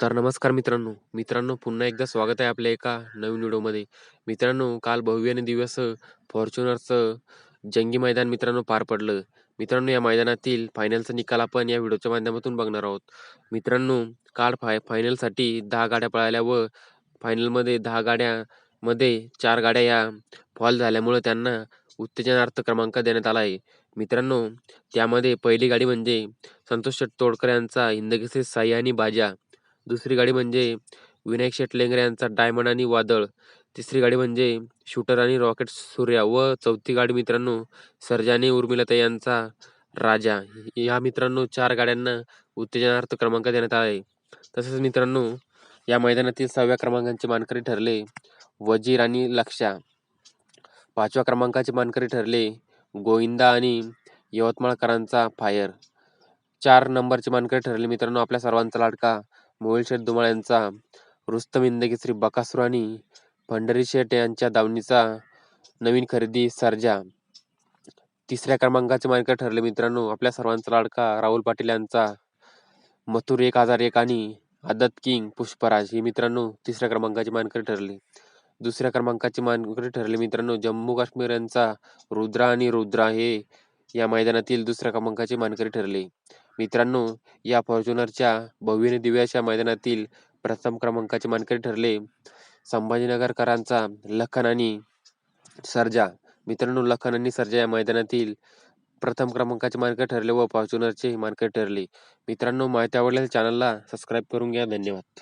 तर नमस्कार मित्रांनो. मित्रांनो पुन्हा एकदा स्वागत आहे आपल्या एका नवीन व्हिडिओमध्ये. मित्रांनो काल भव्य आणि दिव्य असं फॉर्च्युनरचं जंगी मैदान मित्रांनो पार पडलं. मित्रांनो या मैदानातील फायनलचा निकाल आपण या व्हिडिओच्या माध्यमातून बघणार आहोत. मित्रांनो काल फाय फायनलसाठी दहा गाड्या पळाल्या व फायनलमध्ये दहा गाड्यामध्ये चार गाड्या या फॉल झाल्यामुळे त्यांना उत्तेजनार्थ क्रमांक देण्यात आला आहे. मित्रांनो त्यामध्ये पहिली गाडी म्हणजे संतोष तोडकर यांचा हिंदकेसरी साई आणि बाजा. दुसरी गाडी म्हणजे विनायक शेटलेंगर यांचा डायमंड आणि वादळ. तिसरी गाडी म्हणजे शूटर आणि रॉकेट सूर्या व चौथी गाडी मित्रांनो सर्जानी उर्मिलता यांचा राजा. या मित्रांनो चार गाड्यांना उत्तेजनार्थ क्रमांक देण्यात आला आहे. तसेच मित्रांनो या मैदानातील सहाव्या क्रमांकाचे मानकरी ठरले वजीर आणि लक्षा पाचव्या क्रमांकाचे मानकरी ठरले गोविंदा आणि यवतमाळकरांचा फायर. चार नंबरचे मानकरी ठरले मित्रांनो आपल्या सर्वांचा लाडका मोहिल शेठ धुमाळ यांचा रुस्तम हिंदकेसरी बकासूर आणि पंढरी शेठ यांच्या दावणीचा नवीन खरेदी सर्जा. तिसऱ्या क्रमांकाचे मानकर ठरले मित्रांनो आपल्या सर्वांचा लाडका राहुल पाटील यांचा मथुर एक हजार एक आणि आदत किंग पुष्पराज ही मित्रांनो तिसऱ्या क्रमांकाचे मानकरी ठरले. दुसऱ्या क्रमांकाचे मानकरी ठरले मित्रांनो जम्मू काश्मीर यांचा रुद्रा आणि रुद्रा हे या मैदानातील दुसऱ्या क्रमांकाचे मानकरी ठरले. मित्रांनो या फॉर्च्युनरच्या भव्य दिव्याच्या मैदानातील प्रथम क्रमांकाचे मानकरी ठरले संभाजीनगरकरांचा लखन आणि सर्जा. मित्रांनो लखन आणि सर्जा या मैदानातील प्रथम क्रमांकाचे मानकरी ठरले व फॉर्च्युनरचे मानकरी ठरले. मित्रांनो माहिती आवडल्यास चॅनलला सबस्क्राईब करून घ्या. धन्यवाद.